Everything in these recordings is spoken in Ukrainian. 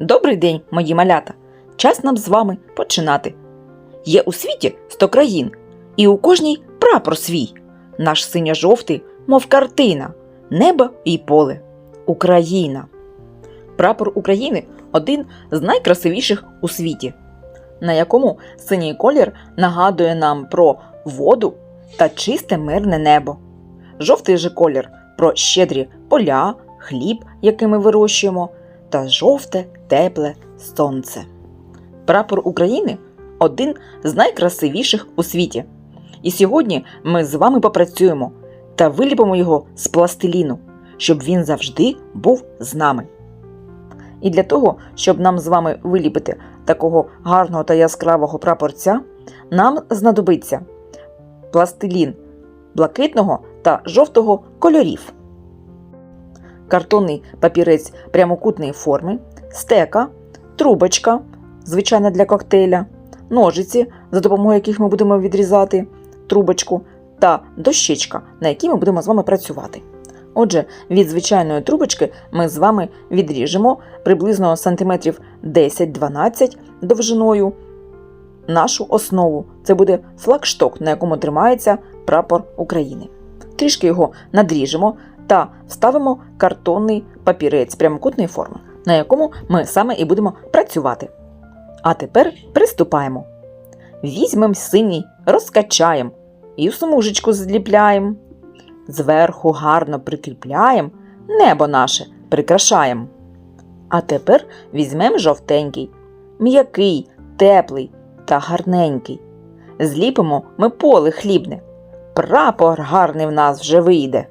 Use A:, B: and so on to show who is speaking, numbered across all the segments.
A: Добрий день, мої малята! Час нам з вами починати. Є у світі сто країн, і у кожній прапор свій. Наш синьо-жовтий, мов картина, небо і поле. Україна. Прапор України один з найкрасивіших у світі, на якому синій колір нагадує нам про воду та чисте мирне небо. Жовтий же колір про щедрі поля, хліб, який ми вирощуємо, та жовте тепле сонце. Прапор України один з найкрасивіших у світі. І сьогодні ми з вами попрацюємо та виліпимо його з пластиліну, щоб він завжди був з нами. І для того, щоб нам з вами виліпити такого гарного та яскравого прапорця, нам знадобиться пластилін блакитного та жовтого кольорів, картонний папірець прямокутної форми, стека, трубочка, звичайна для коктейля, ножиці, за допомогою яких ми будемо відрізати трубочку, та дощечка, на якій ми будемо з вами працювати. Отже, від звичайної трубочки ми з вами відріжемо приблизно сантиметрів 10-12 довжиною нашу основу. Це буде флагшток, на якому тримається прапор України. Трішки його надріжемо та вставимо картонний папірець прямокутної форми, на якому ми саме і будемо працювати. А тепер приступаємо. Візьмемо синій, розкачаємо і в зліпляємо. Зверху гарно прикріпляємо, небо наше прикрашаємо. А тепер візьмемо жовтенький, м'який, теплий та гарненький. Зліпимо ми поле хлібне. Прапор гарний в нас вже вийде.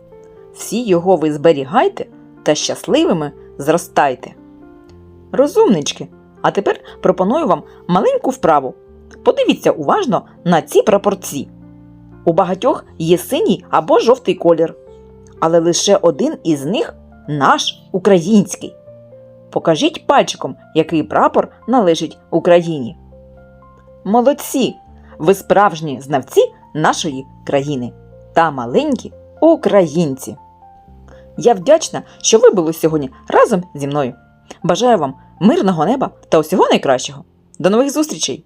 A: Всі його ви зберігайте та щасливими зростайте. Розумнички, а тепер пропоную вам маленьку вправу. Подивіться уважно на ці прапорці. У багатьох є синій або жовтий колір, але лише один із них наш український. Покажіть пальчиком, який прапор належить Україні. Молодці! Ви справжні знавці нашої країни та маленькі українці. Я вдячна, що ви були сьогодні разом зі мною. Бажаю вам мирного неба та усього найкращого. До нових зустрічей!